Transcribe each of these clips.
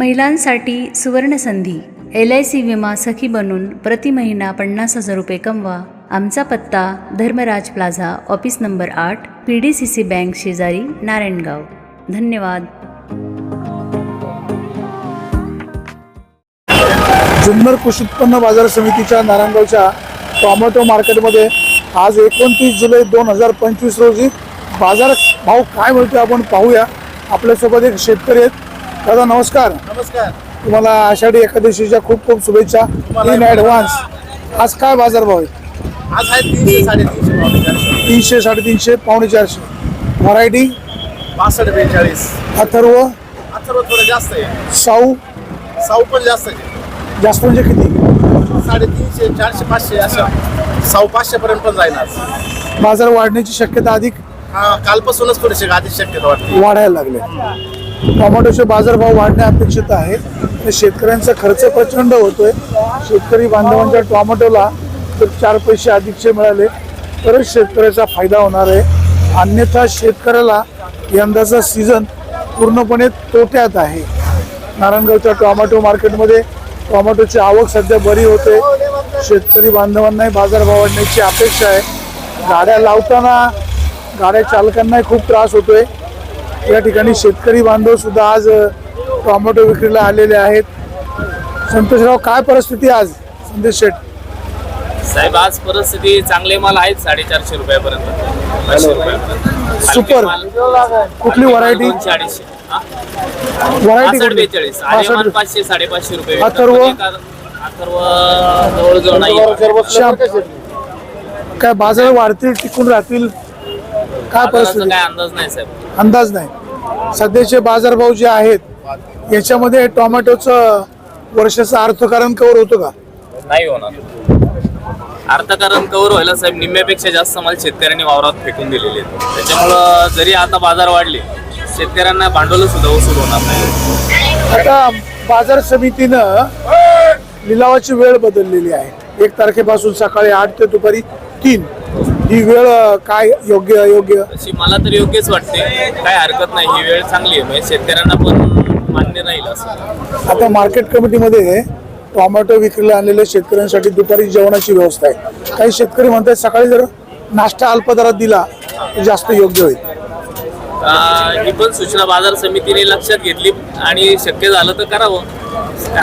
महिलांसाठी सुवर्णसंधी L I C विमा सखी बनून प्रति महिना पन्नास हजार रुपये कमवा. आमचा पत्ता धर्मराज प्लाझा ऑफिस नंबर आठ P D C C bank शेजारी नारायणगाव. धन्यवाद. जुन्नर कृषी उत्पन्न बाजार समितीच्या नारायणगावच्या टॉमॅटो मार्केटमध्ये आज एकोणतीस जुलै दोन हजार पंचवीस रोजी बाजार भाव काय मिळतो आपण पाहूया. आपल्यासोबत एक शेतकरी आहेत दादा नमस्कार. नमस्कार. तुम्हाला आषाढी एकादशीच्या खूप खूप शुभेच्छा. इन ॲडव्हान्स आज काय बाजार भाव आहे? आज आहे तीनशे साडेतीनशे पावणे चारशे तीनशे साडेतीनशे पावणे चारशे. व्हरायटी पासष्ट बेचाळीस. अथर्व? अथर्व थोडं जास्त आहे. साऊ? साऊ पण जास्त आहे. जास्त म्हणजे किती? साडेतीनशे चारशे पाचशे असं. साऊ पाचशे पर्यंत पण जाईल आज. बाजार वाढण्याची शक्यता अधिक? हा कालपासूनच थोडीशी आधी शक्यता वाटते वाढायला लागले. टोमॅटोचे बाजारभाव वाढणे अपेक्षित आहे. शेतकऱ्यांचा खर्च प्रचंड होतोय. शेतकरी बांधवांच्या टोमॅटोला जर चार पैसे अधिकचे मिळाले. तरच शेतकऱ्याचा फायदा होणार आहे. अन्यथा शेतकऱ्याला यंदाचा सीझन पूर्णपणे तोट्यात आहे. नारायणगावच्या टोमॅटो मार्केटमध्ये टोमॅटोची आवक सध्या बरी होते. शेतकरी बांधवांनाही बाजारभाव वाढण्याची अपेक्षा आहे. गाड्या लावताना गाड्या चालकांनाही खूप त्रास होतोय. या ठिकाणी शेतकरी बांधव सुद्धा आज टोमॅटो विक्रीला आलेले आहेत. संतोषराव काय परिस्थिती आज? संदेश शेठ. साहेब आज परिस्थिती चांगले माल आहेत साडेचारशे रुपयापर्यंत. पाचशे रुपयापर्यंत. सुपर. कुठली व्हरायटी अडीचशे? व्हरायटी पासष्ट बेचाळीस. आर्यमान पासष्ट पाचशे साडेपाचशे रुपये अथर्व? विकतात. पण एका- अथर्व जवळजवळ नाही. श्याम. काय बाजार वाढतील टिकून राहतील? काय परिस्थिती? काय अंदाज नाही साहेब. अंदाज नाही. सध्याचे बाजारभाव जे आहेत याच्यामध्ये टोमॅटोचं वर्षाचं अर्थकारण कवर होतं का? नाही होणार. अर्थकारण कवर व्हायला साहेब निम्म्यापेक्षा जास्त माल शेतकऱ्यांनी वावरात फेकून दिलेले आहेत. त्याच्यामुळं जरी आता बाजार वाढले शेतकऱ्यांना भांडवल सुद्धा वसूल होणार नाही. आता बाजार समितीनं लिलावाची वेळ बदललेली आहे. एक तारखेपासून सकाळी आठ ते दुपारी तीन. ही वेळ काय योग्य अयोग्य? तशी मला तर योग्यच वाटते. काय हरकत नाही. ही वेळ चांगली आहे. म्हणजे शेतकऱ्यांना पण मान्य राहील असं. आता मार्केट कमिटीमध्ये टोमॅटो विक्रीला आणलेल्या शेतकऱ्यांसाठी दुपारी जेवणाची व्यवस्था आहे. काही शेतकरी म्हणतात सकाळी जर नाश्ता अल्प दरात दिला तर जास्त योग्य होईल. ही पण सूचना बाजार समितीने लक्षात घेतली आणि शक्य झालं तर करावं.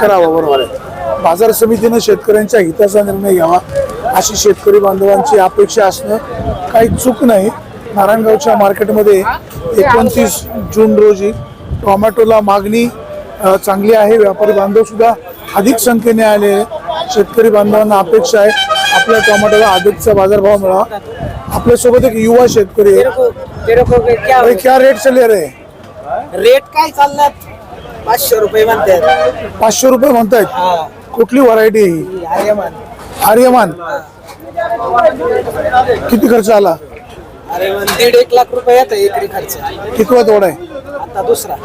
करावं बरोबर आहे. बाजार समितीनं शेतकऱ्यांच्या हिताचा निर्णय घ्यावा. अशी शेतकरी बांधवांची अपेक्षा असणं काही चूक नाही. नारायणगावच्या मार्केटमध्ये एकोणतीस जून रोजी टोमॅटोला मागणी चांगली आहे. व्यापारी बांधव सुद्धा अधिक संख्येने आले आहे. शेतकरी बांधवांना अपेक्षा आहे. आपल्या टोमॅटोला अधिकचा बाजारभाव मिळावा. आपल्यासोबत एक युवा शेतकरी आहे. क्या रेट चले रे रेट काय चाललात पाचशे रुपये म्हणतात. पाचशे रुपये म्हणतायत. कुठली व्हरायटी ही? आर्यमान किती खर्च आला? आर्यमान दीड एक लाख रुपये येतं एकरी खर्च. कितवा तोडा आहे? आता दुसरा.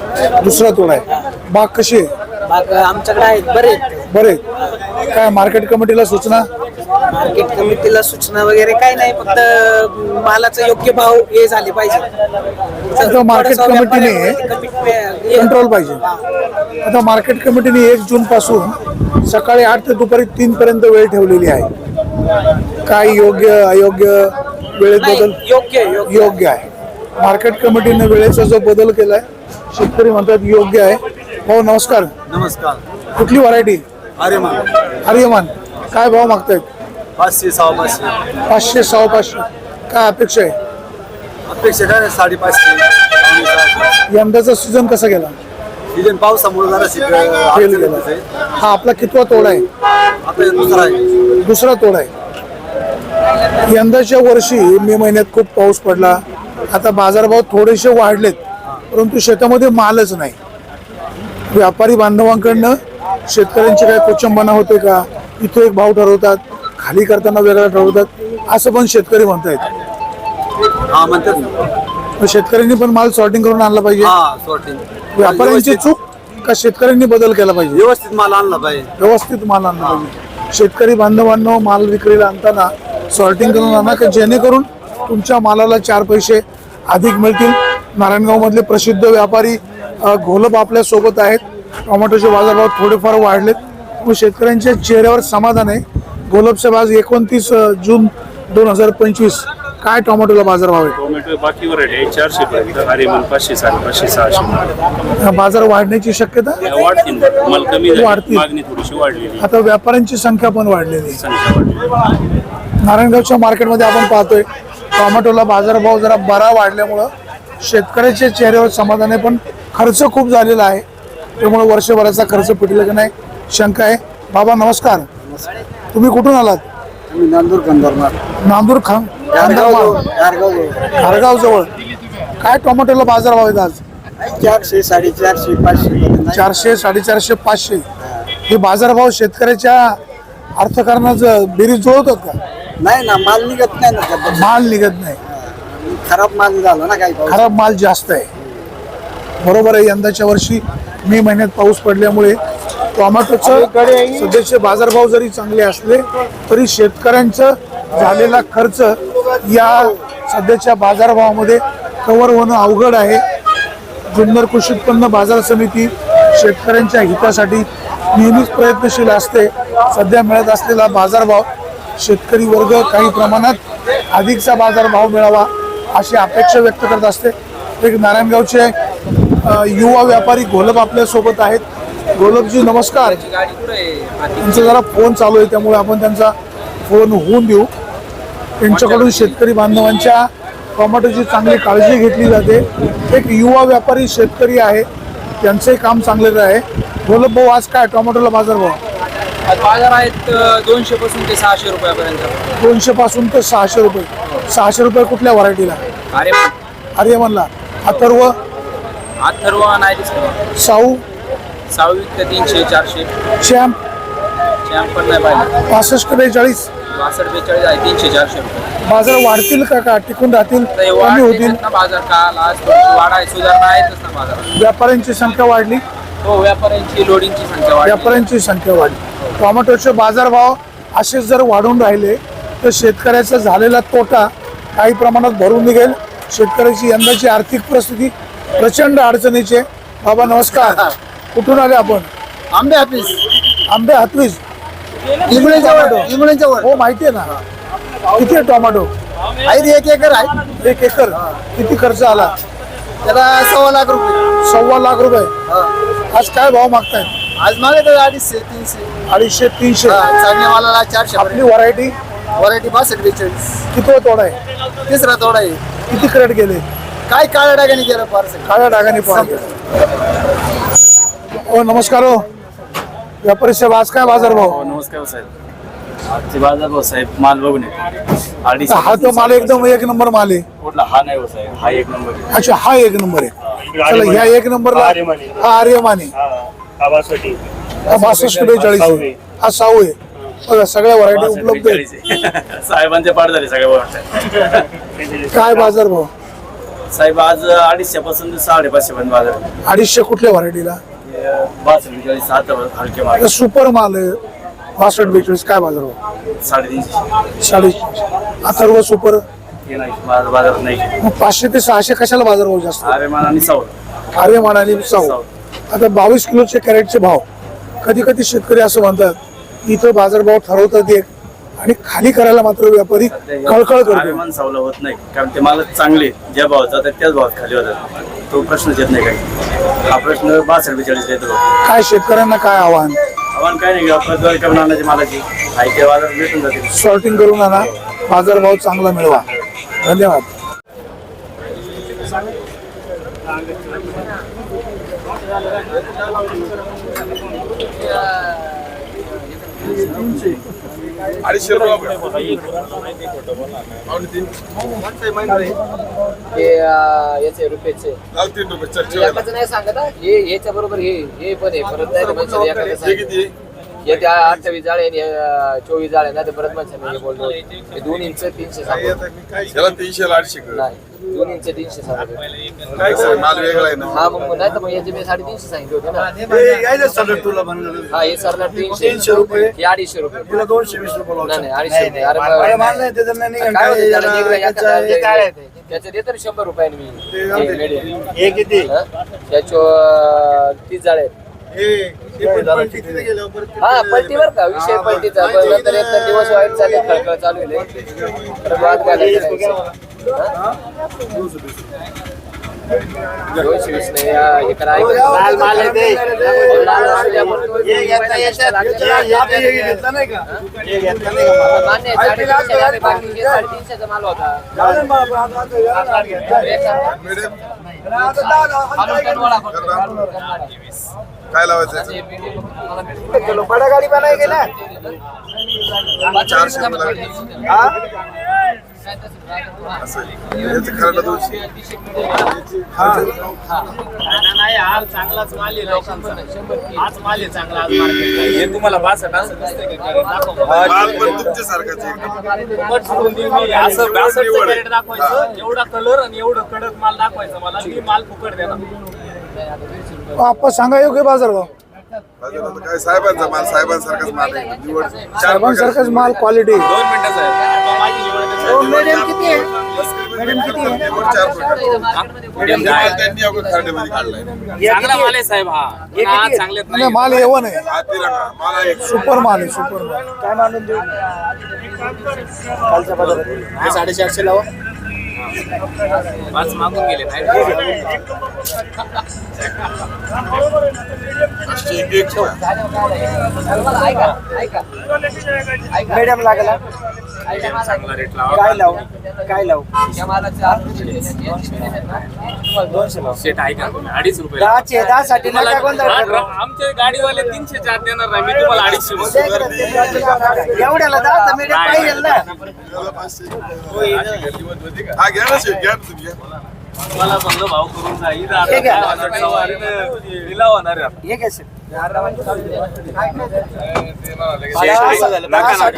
दुसरा तोडा आहे. बाग कशी आहे? बाग आमच्याकडे आहेत बरे. बरे काय मार्केट कमिटीला सूचना? मार्केट कमिटीला सूचना वगैरे काय नाही फक्त मालाचा योग्य भाव हे झाले पाहिजे. आता मार्केट कमिटीने कंट्रोल पाहिजे. आता मार्केट कमिटीने एक जून पासून सकाळी आठ ते दुपारी तीन पर्यंत वेळ ठेवलेली आहे. काय योग्य अयोग्य वेळेत बदल? योग्य आहे, योग्य आहे. मार्केट कमिटीने वेळेचा जो बदल केलाय शेतकरी म्हणतात योग्य आहे. हो नमस्कार. नमस्कार. कुठली व्हरायटी मग आर्यमान. काय भाव मागतायत पाचशे सहा पाचशे पाचशे सहा पाचशे काय अपेक्षा आहे? अपेक्षा काय साडेपाचशे. यंदाचा सीझन कसा गेला? सीजन पावसामुळे जरा फेल गेला. हा आपला कितवा तोडा आहे? आता दुसरा आहे. दुसरा तोडा आहे. यंदाच्या वर्षी मे महिन्यात खूप पाऊस पडला. आता बाजारभाव थोडेसे वाढलेत परंतु शेतामध्ये मालच नाही. व्यापारी बांधवांकडनं शेतकऱ्यांची काय कुचंबना होते का? इथे एक भाव ठरवतात खाली करताना वेगळा ठरवतात असं पण शेतकरी म्हणतायत. हा म्हणतात मग शेतकऱ्यांनी पण माल सॉर्टिंग करून आणला पाहिजे. हा सॉर्टिंग व्यापाऱ्यांची चूक का शेतकऱ्यांनी बदल केला पाहिजे? व्यवस्थित माल आणला पाहिजे. व्यवस्थित माल आणला पाहिजे. शेतकरी बांधवांनो माल विक्रीला आणताना सॉर्टिंग करून आणा की जेणेकरून तुमच्या मालाला चार पैसे अधिक मिळतील. नारायणगाव मधले प्रसिद्ध व्यापारी अ, घोलप आपल्यासोबत आहेत. टोमॅटोचे बाजारभाव थोडेफार वाढलेत. त्यामुळे शेतकऱ्यांच्या चेहऱ्यावर समाधान आहे. गोलबसाहेब आज एकोणतीस जून दोन हजार पंचवीस. काय टोमॅटोला बाजारभाव आहे? टोमॅटो आहे. चारशे पर्यंत. आर्यमान पाचशे साडेपाचशे सहाशे हा बाजार वाढण्याची शक्यता? या वाढतील माल कमी झाली. वाढतील. मागणी थोडीशी वाढलेली. आता व्यापाऱ्यांची संख्या पण वाढलेली. आहे संख्या वाढलेली. नारायणगावच्या मार्केटमध्ये आपण पाहतोय टोमॅटोला बाजारभाव जरा बरा वाढल्यामुळं शेतकऱ्याच्या चेहऱ्यावर समाधान आहे पण खर्च खूप झालेला आहे. त्यामुळे वर्षभराचा खर्च पिटला की नाही? शंका आहे. बाबा नमस्कार. तुम्ही कुठून आलात? नांदूर कंधारनाथ नांदूर खान घारगाव जवळ काय टोमॅटोला बाजारभाव आहेत आज? चारशे साडेचारशे पाचशे. चारशे साडेचारशे पाचशे. हे. बाजारभाव शेतकऱ्याच्या अर्थकारणाचं बेरीज जुळवतात का? नाही ना माल निघत नाही ना त्यात. माल निघत नाही. खराब माल झाला ना काही पाऊस. खराब माल जास्त आहे. बरोबर आहे यंदाच्या वर्षी मे महिन्यात पाऊस पडल्यामुळे टोमॅटोचं सध्याचे बाजारभाव जरी चांगले असले तरी शेतकऱ्यांचं झालेला खर्च या सध्याच्या बाजारभावामध्ये कव्हर होणं अवघड आहे. जुन्नर कृषी उत्पन्न बाजार समिती शेतकऱ्यांच्या हितासाठी नेहमीच प्रयत्नशील असते. सध्या मिळत असलेला बाजारभाव शेतकरी वर्ग काही प्रमाणात अधिकचा बाजारभाव मिळावा अशी अपेक्षा व्यक्त करत असते. एक नारायणगावचे युवा व्यापारी घोलप आपल्यासोबत आहेत. घोलपजी नमस्कार. त्यांचा जरा फोन चालू आहे त्यामुळे आपण त्यांचा फोन होऊन देऊ. त्यांच्याकडून शेतकरी बांधवांच्या टोमॅटोची चांगली काळजी घेतली जाते. एक युवा व्यापारी शेतकरी आहे त्यांचंही काम चांगलेलं आहे. घोलप भाऊ आज काय टोमॅटोला बाजारभाव आज बाजार आहेत दोनशे पासून ते सहाशे रुपयापर्यंत. दोनशे पासून ते सहाशे रुपये. सहाशे रुपये कुठल्या व्हरायटीला? अरे आर्यमनला. अथर्व. अथर्व नाही साऊ. सहावीत ते तीनशे चारशे. चॅम्प पण नाही पासष्ट बेचाळीस बासष्ट बेचाळीस आहे तीनशे चारशे. रुपये बाजार वाढतील का का टिकून राहतील? हे कमी वाढ होतील? ना बाजार काल आज थोडीशी वाढ आहे सुधारणा आहेतच ना बाजारात व्यापाऱ्यांची संख्या वाढली? हो व्यापाऱ्यांची लोडिंगची संख्या वाढली. व्यापाऱ्यांची संख्या वाढली. टोमॅटोचे बाजारभाव असेच जर वाढून राहिले तर शेतकऱ्याचा झालेला तोटा काही प्रमाणात भरून निघेल. शेतकऱ्याची यंदाची आर्थिक परिस्थिती प्रचंड अडचणीची. आहे बाबा नमस्कार. कुठून आले आपण? आंबे ऑफिस आंबे हातवीज इंगळेजवळ इंगळेजवळ हो माहिती आहे ना. किती आहे टोमॅटो? आहे एक एकर आहे. एक एकर? किती खर्च आला? त्याला सव्वा लाख रुपये. सव्वा लाख रुपये? आज काय भाव मागतायत आज मागे तर अडीचशे तीनशे. अडीचशे तीनशे. हा, चांगल्या मालाला चारशे आपली व्हरायटी व्हरायटी बासष्ट बेचाळीस. किती तोडा आहे? तिसरा तोडा आहे. किती क्रेट गेले? काय काळ्या डागाने केलं पार्सल काळ्या डागाने पाहिजे हो नमस्कार हो. व्यापारी साहेब आज काय बाजार भाव? नमस्कार साहेब. आजचे बाजार भाऊ साहेब माल बघून येतो. हा तो माल एकदम एक नंबर माल आहे. कुठला? हा नाही हो साहेब हा एक नंबर आहे. अच्छा हा एक नंबर आहे. चला ह्या एक नंबरला हा आर्यमाने. हा बासष्ट बेचाळीस आहे. हा साऊ आहे. बघा सगळ्या व्हरायटी उपलब्ध आहेत. साहेबांचे पाठ झाले सगळे वाटत काय बाजार भाव? साहेब आज अडीचशे पासून साडेपाचशे पर्यंत बाजार अडीचशे कुठल्या व्हरायटीला बासष्ट बेचाळीस सात हलके माल. सुपर माल आहे. बासष्ट बेचाळीस काय बाजार भाव? साडेतीनशे. साडे अथर्व सुपर? हे नाही बाजार बाजार नाही. मग पाचशे ते सहाशे कशाला बाजार भाव जास्त? अरे मान आणि साऊ आता बावीस किलोचे कॅरेटचे भाव. कधी कधी शेतकरी असं म्हणतात इथं बाजारभाव ठरवतात एक आणि खाली करायला मात्र व्यापारी कळकळ करतो सावला होत नाही. कारण ते माल चांगले ज्या भावात जातात त्याच भावात खाली होतात. तो प्रश्नच येत नाही काही. हा प्रश्न बासष्ट बेचाळीस येतो. काय शेतकऱ्यांना काय आव्हान? आव्हान काय नाही आपलं करून आणायची मालाची आहे. ते बाजार भेटून जातील. सॉर्टिंग करून आणा. बाजारभाव चांगला मिळवा. धन्यवाद. अडीचशे रुपये याचे रुपयाचे. लाल तीन रुपये. एकाचं नाही सांगत हा. हे याच्या बरोबर हे हे पण आहे. परत नाही. किती? हे त्या अठ्ठावीस जाळे आणि हे, चोवीस जाळे नाही तर परत म्हणशाल मी हे बोललो हे दोन इंच तीनशे सांगतो तीनशे अडीचशे कर नाही दोन इंच तीनशे सांगतो काय सर माल वेगळा आहे ना हा मग नाही तर मग याचे मी साडेतीनशे सांगितले होते ना तुला म्हणलं हा हे सरला तीनशे तीनशे रुपये. हे अडीचशे रुपये तुला दोनशे वीस रुपये नाही लावतो. नाही अडीचशे रुपये अरे अरे मग- माल नाही त्याचं नाही निघाल. काय होतं काय त्याला निघलं हे एखादा- ते? त्याचे देतो ना शंभर रुपयाने मी ते. हे medium. हे किती हा? त्याच्या तीस जाळे आहेत. हा पलटीवर का विषय पलटीचा. पण नंतर एक तर दिवस वाईट चालले खळखळ चालू आहे परत वाद. हा? हा, हे? साडेतीनशेचा माल होता. काय लावायचं बडा गाडी बनाय गेला. चारशे असं याचं खरं दोनशे. नाही आज चांगलाच माल आहे लोकांचा. आज माल आहे चांगला आज हे तुम्हाला बासष्ट असं दिसतंय का? दाखव. माल पण तुमच्यासारखाच आहे. सोडून मी. असं कॅरेट दाखवायचं. एवढा कलर आणि एवढं कडक माल दाखवायचा मला. मी माल फुकट देणार. आपण सांगा योग्य बाजारभाव काय साहेबांचा माल साहेबांसारखाच माल आहे निवड चार साहेबांसारखाच माल क्वालिटी दोन मिनिटं साहेब माझी निवड कसं मीडियम किती आहे मीडियम किती आहे निवड चार प्रकार Medium काय? त्यांनी अगोदर खरडेमध्ये काढलाय चांगला माल आहे साहेब हा नाही नाही माल एवन आहे हा तिरंगा मला एक सुपर माल आहे सुपर माल काय मानून देऊ कालच्या बाजारात साडेचारशे लावा पाच मागून गेले नाही मीडियम लागला. चांगला रेट लावा. काय लावू? काय लावू? या मालाचे आठ दोनशे लावू. शेट ऐका तुम्ही अडीच रुपये दहाचे दहा साठी नका गोंधळ हा, करू. आमचे गाडीवाले तीनशे चार देणार नाही. मी तुम्हाला अडीचशे म्हणतो. एवढ्याला दहा तर मीडियम पाहिजे ना. हा घ्या ना शेट घ्या ना तुम्ही घ्या. मला म्हणलं भाव करून लिलाव होणार आहे. आता. हे नका, नका,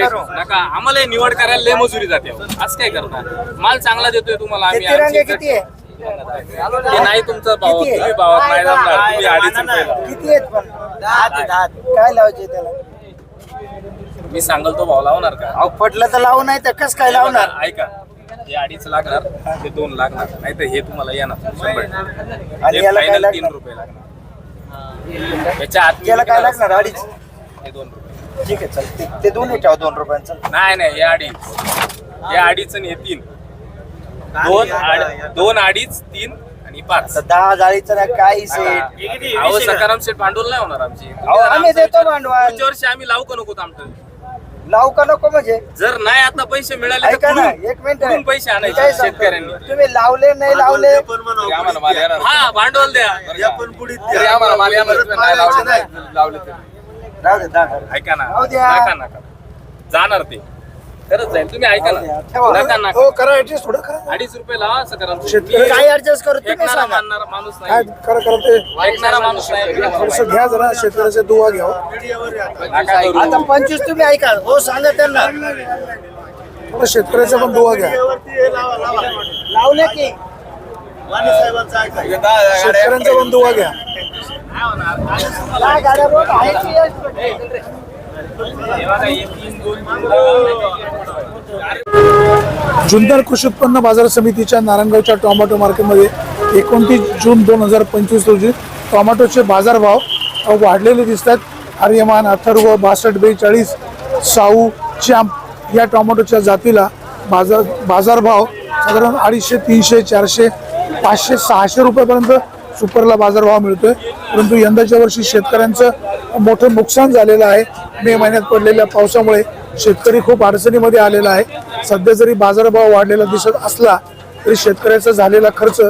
करू. नका. आम्हाला हे निवड करायला लय मजुरी जाते हो. असं काय करणार? माल चांगला देतोय तुम्हाला ते आम्ही तिरंगे आमची किती आहे? ते नाही तुमचा भाव. किती आहे? तुम्ही भावात नाही जमणार तुम्ही अडीच लावा. किती आहेत पण? काय लावायचे त्याला? मी सांगल तो भाव लावणार का? अहो पटलं तर लावू नाही तर कस काय लावणार? ऐका. हे अडीच लागणार ते दोन लागणार नाही तर हे तुम्हाला येणार शंभर आणि हे याला काय फायनल तीन लागणार? रुपये लागणार. याच्या आत मी त्याला काय लागणार अडीच? हे दोन रुपये. ठीक आहे चल ते- ते दोन्ही ठेवा दोन रुपयांचं. नाही नाही हे अडीच. हे अडीच आणि हे तीन. दोन दोन अडीच तीन आणि पाच. तर दहा जाळीचं ना काय सेट. अहो सकाराम सेट भांडवल नाही होणार आमची. अहो, आम्ही देतो भांडवल. पुढच्या वर्षी आम्ही लावू का नको आमचं? लावू का नको म्हणजे जर नाही आता पैसे मिळाले तर ऐका ना कुठून- एक मिनिट पैसे मी आणायचे काय सांगतो? शेतकऱ्यांनी तुम्ही लावले नाही लावले आम्हाला माल येणार. हा भांडवल द्या तरी आम्हाला माल येणार. तुम्ही नाही लावले नाही. लावले तरी. राहू दे, दहा करा. ऐका ना. नका नका जाणार ते खरंच जाईल तुम्ही ऐका. ना. हो नका करा ऍडजस्ट थोडं करा. अडीच रुपये लावा सकाराम. शेतकरी- काय ऍडजस्ट करू तुम्ही ऐकणारा सांगा. मानणारा माणूस काय नाही करा करा ते. ऐकणारा माणूस नाही. थोडस घ्या जरा शेतकऱ्याचा दुवा घ्या नका करू. आता पंचवीस तुम्ही ऐका. हो सांगा त्यांना. थोडं शेतकऱ्याचा पण दुवा घ्या. लावले की. शेतकऱ्यांचा पण दुवा घ्या. काय गाड्या रोड आहे की? जुन्नर कृषी उत्पन्न बाजार समितीच्या नारायणगावच्या टोमॅटो मार्केटमध्ये एकोणतीस जून दोन हजार पंचवीस रोजी टोमॅटोचे बाजारभाव वाढलेले वाढलेले दिसतात आर्यमान अथर्व बासष्ट बेचाळीस साऊ चॅम्प या टोमॅटोच्या जातीला बाजार बाजारभाव साधारण अडीचशे तीनशे चारशे पाचशे सहाशे रुपयापर्यंत सुपरला बाजारभाव मिळतोय. परंतु यंदाच्या वर्षी शेतकऱ्यांचं मोठं नुकसान झालेलं आहे. मे महिन्यात पडलेल्या पावसामुळे शेतकरी खूप अडचणीमध्ये आलेला आहे. सध्या जरी बाजारभाव वाढलेला दिसत असला तरी शेतकऱ्याचा झालेला खर्च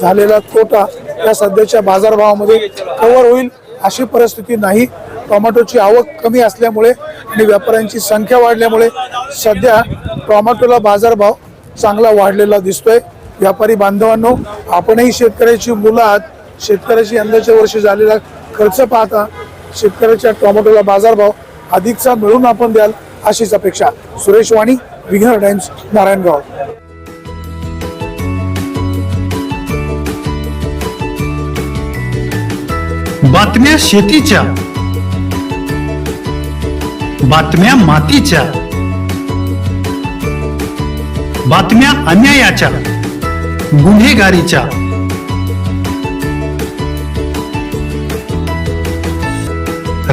झालेला तोटा या सध्याच्या बाजारभावामध्ये कव्हर होईल अशी परिस्थिती नाही. टोमॅटोची आवक कमी असल्यामुळे आणि व्यापाऱ्यांची संख्या वाढल्यामुळे सध्या टोमॅटोला बाजारभाव चांगला वाढलेला दिसतोय. व्यापारी बांधवांनो आपणही शेतकऱ्याची मुलं आहात. शेतकऱ्याची यंदाच्या वर्षी झालेला खर्च पाहता शेतकऱ्याच्या टोमॅटोला बाजारभाव अधिकचा मिळून आपण द्याल अशीच अपेक्षा. सुरेश वाणी विघ्नर टाइम्स नारायणगाव. बातम्या शेतीच्या. बातम्या मातीच्या. बातम्या अन्यायाच्या. गुन्हेगारीच्या.